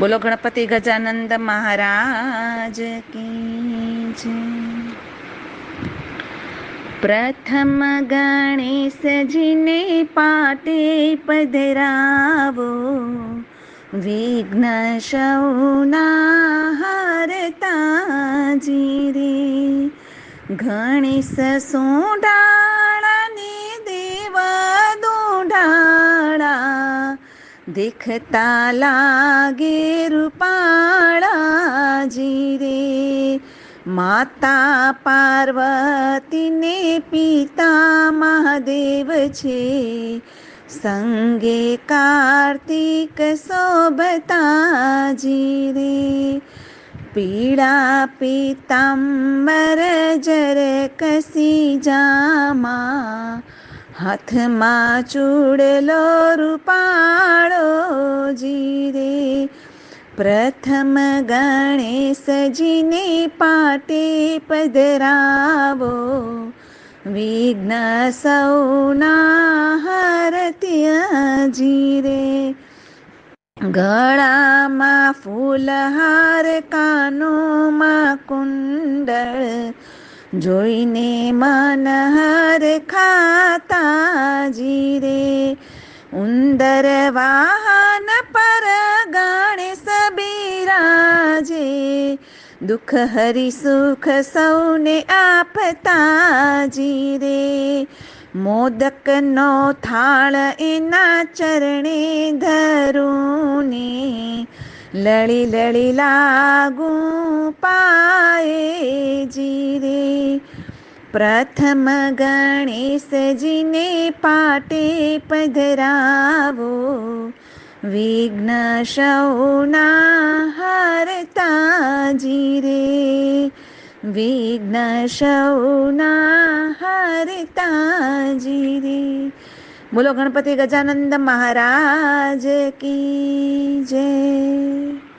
બોલો ગણપતિ ગજાનંદ મહારાજ કી જય. પ્રથમ ગણેશજીને પાટે પધરાવો. વિઘ્ન સૌના હરતાજી રે ગણેશ સોડાળાને દેખતા લાગે રૂપાળાજી રે માતા પાર્વતીને પિતા મહાદેવ છે. સંગે કાર્તિક શોભતાજી રે પીળા પીતાંબર જર કસી જામા. હાથમાં ચૂડલો રૂપાળો જીરે પ્રથમ ગણેશજીને પાટે પધરાવો. વિઘ્ન સૌના હરત્યજી જીરે ગળામાં ફૂલહાર કાનોમાં કુંડળ જોઈને મનહર ખાતાજી રે ઉંદર વાહન પર ગણેશ બિરાજે દુઃખ હરી સુખ સૌને આપતાજી રે મોદકનો થાળ એના ચરણે ધરુને લળી લળી લાગુ પાએ જીરે પ્રથમ ગણેશજીને પાટે પધરાવો વિઘ્ન શૌના હરતાજી રે વિઘ્ન શૌના હરતાજી રે બોલો ગણપતિ ગજાનંદ મહારાજ કી જય.